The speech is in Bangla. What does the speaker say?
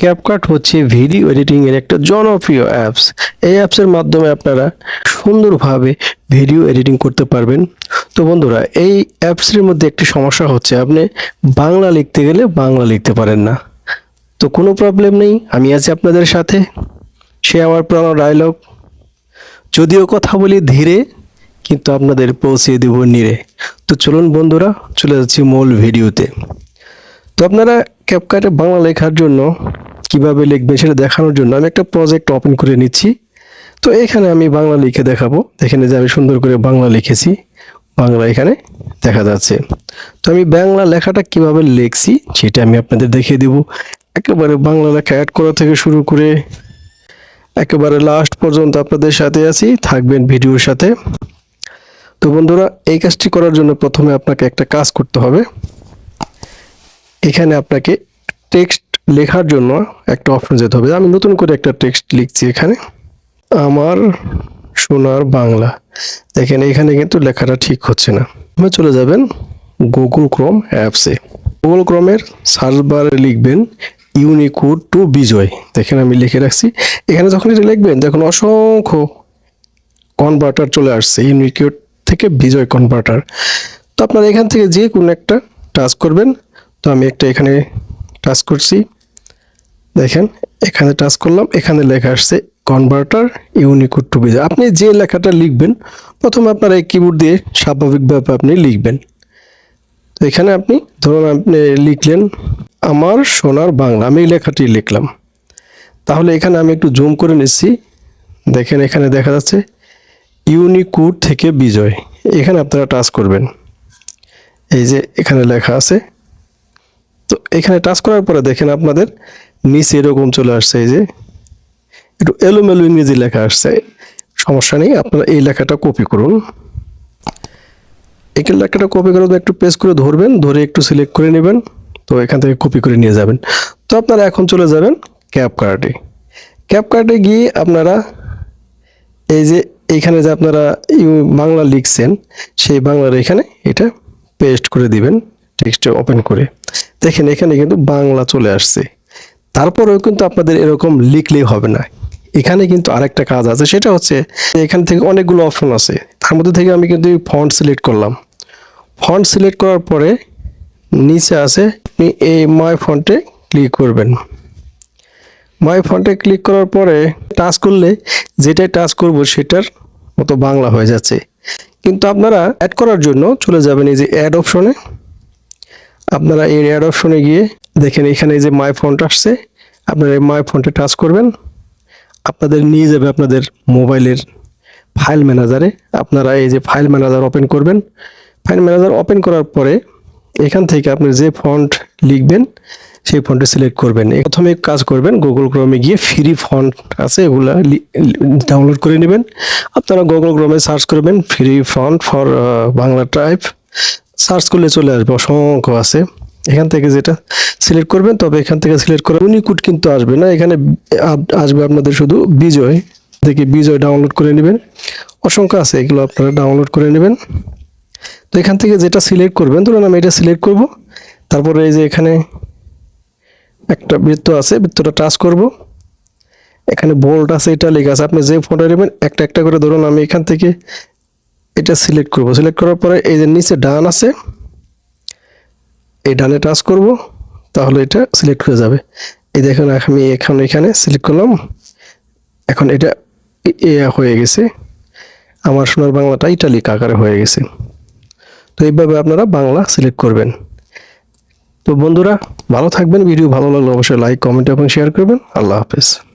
ক্যাপকাট হচ্ছে ভিডিও এডিটিং এর একটা জনপ্রিয় অ্যাপস এই অ্যাপসের মাধ্যমে আপনারা সুন্দরভাবে ভিডিও এডিটিং করতে পারবেন। তো বন্ধুরা, এই অ্যাপসের মধ্যে একটি সমস্যা হচ্ছে, আপনি বাংলা লিখতে গেলে বাংলা লিখতে পারেন না। তো কোনো প্রবলেম নেই, আমি আছি আপনাদের সাথে। সে আমার পুরানো ডায়লগ যদিও কথা বলি ধীরে, কিন্তু আপনাদের পৌঁছিয়ে দেব নিরে। তো চলুন বন্ধুরা, চলে যাচ্ছি মূল ভিডিওতে তো আপনারা ক্যাপকাটে বাংলা লেখার জন্য কীভাবে লিখবেন সেটা দেখানোর জন্য আমি একটা প্রজেক্ট ওপেন করে নিচ্ছি। তো এখানে আমি বাংলা লিখে দেখাবো। দেখেন যে আমি সুন্দর করে বাংলা লিখেছি। বাংলা এখানে দেখা যাচ্ছে। তো আমি বাংলা লেখাটা কীভাবে লিখছি সেটা আমি আপনাদের দেখিয়ে দেব। একেবারে বাংলা লেখা অ্যাড করা থেকে শুরু করে একেবারে লাস্ট পর্যন্ত আপনাদের সাথে আছি, থাকবেন ভিডিওর সাথে। তো বন্ধুরা, এই কাজটি করার জন্য প্রথমে আপনাকে একটা কাজ করতে হবে। এখানে আপনাকে টেক্সট লেখার জন্য একটা অপশন যেতে হবে। আমি নতুন করে একটা টেক্সট লিখছি এখানে। আমার সোনার বাংলা। দেখেন, এখানে কিন্তু লেখাটা ঠিক হচ্ছে না। আপনি চলে যাবেন গুগল ক্রোম অ্যাপসে গুগল ক্রোমের সার্চ বারে লিখবেন ইউনিকোড টু বিজয় দেখেন, আমি লিখে রাখছি। এখানে যখন এটা লিখবেন, দেখুন অসংখ্য কনভার্টার চলে আসছে। ইউনিকোড থেকে বিজয় কনভার্টার তো আপনারা এখান থেকে যে কোনো একটা টাচ করবেন। তো আমি একটা এখানে টাচ করছি। দেখেন, এখানে টাচ করলাম, এখানে লেখা আসছে কনভার্টার ইউনিকোড টু বিজয় আপনি যে লেখাটা লিখবেন, প্রথমে আপনার এই কিবোর্ড দিয়ে স্বাভাবিকভাবে আপনি লিখবেন। তো এখানে আপনি, ধরুন আপনি লিখলেন, আমার সোনার বাংলা আমি এই লেখাটি লিখলাম। তাহলে এখানে আমি একটু জুম করে নিচ্ছি। দেখেন, এখানে দেখা যাচ্ছে ইউনিকোড থেকে বিজয়। এখানে আপনারা টাচ করবেন। এই যে এখানে লেখা আছে তো এখানে টাচ করার পরে দেখেন আপনাদের নিচে এরকম চলে আসছে, এই যে একটু এলোমেলো ইংরেজি লেখা আসছে। সমস্যা নেই, আপনারা এই লেখাটা কপি করুন। এই লেখাটা কপি করে একটু পেজ করে ধরবেন, ধরে একটু সিলেক্ট করে নেবেন, তো এখান থেকে কপি করে নিয়ে যাবেন। তো আপনারা এখন চলে যাবেন ক্যাপ কার্ডে ক্যাপ কার্ডে গিয়ে আপনারা এই যে এইখানে যে আপনারা বাংলা লিখছেন, সেই বাংলার এখানে এটা পেস্ট করে দিবেন। টেক্সটে ওপেন করে। দেখেন, এখানে কিন্তু বাংলা চলে আসছে। তারপরেও কিন্তু আপনাদের এরকম লিখলেই হবে না। এখানে কিন্তু আরেকটা কাজ আছে, সেটা হচ্ছে এখান থেকে অনেকগুলো অপশন আছে। তার মধ্যে থেকে আমি কিন্তু ফন্ট সিলেক্ট করলাম। ফন্ট সিলেক্ট করার পরে নিচে আছে, আপনি এই মাই ফন্টে ক্লিক করবেন। মাই ফন্টে ক্লিক করার পরে টাচ করলে যেটাই টাচ করব সেটার মতো বাংলা হয়ে যাচ্ছে। কিন্তু আপনারা অ্যাড করার জন্য চলে যাবেন এই যে অ্যাড অপশনে আপনারা এই অ্যাড অপশনে গিয়ে দেখেন এখানে যে মাই ফন্ট আসছে, আপনারা এই মাই ফোনটা টাচ করবেন। আপনাদের নিয়ে যাবে আপনাদের মোবাইলের ফাইল ম্যানেজারে আপনারা এই যে ফাইল ম্যানেজার ওপেন করবেন। ফাইল ম্যানেজার ওপেন করার পরে এখান থেকে আপনি যে ফন্ট লিখবেন, সেই ফন্টে সিলেক্ট করবেন। প্রথমে কাজ করবেন গুগল ক্রোমে গিয়ে ফ্রি ফন্ট আছে, এগুলো ডাউনলোড করে নেবেন। আপনারা গুগল ক্রোমে সার্চ করবেন free font for Bangla type search করলে চলে আসবে, অসংখ্য আছে। এখান থেকে যেটা সিলেক্ট করবেন, তবে এখান থেকে সিলেক্ট করে ইউনিকুড কিন্তু আসবে না। এখানে আসবে আপনাদের শুধু বিজয়। থেকে বিজয় ডাউনলোড করে নেবেন। অসংখ্য আছে, এগুলো আপনারা ডাউনলোড করে নেবেন। তো এখান থেকে যেটা সিলেক্ট করবেন, ধরুন আমি এটা সিলেক্ট করব। তারপরে এই যে এখানে একটা বৃত্ত আছে, বৃত্তটা টাচ করব। এখানে বোল্ড আছে, এটা লেখা আছে। আপনি যে ফোনটা নেবেন, একটা একটা করে ধরুন আমি এখান থেকে এটা সিলেক্ট করব। সিলেক্ট করার পরে এই যে নিচে ডান আছে, এই ডানে টাচ করব, তাহলে এটা সিলেক্ট হয়ে যাবে। এই দেখেন আমি এখন, এখানে সিলেক্ট করলাম, এখন এটা এ- হয়ে গেছে। আমার সোনার বাংলাটা ইটালিক আকারে হয়ে গেছে। তো এইভাবে আপনারা বাংলা সিলেক্ট করবেন। তো বন্ধুরা, ভালো থাকবেন। ভিডিও ভালো লাগলে অবশ্যই লাইক কমেন্ট এবং শেয়ার করবেন। আল্লাহ হাফেজ।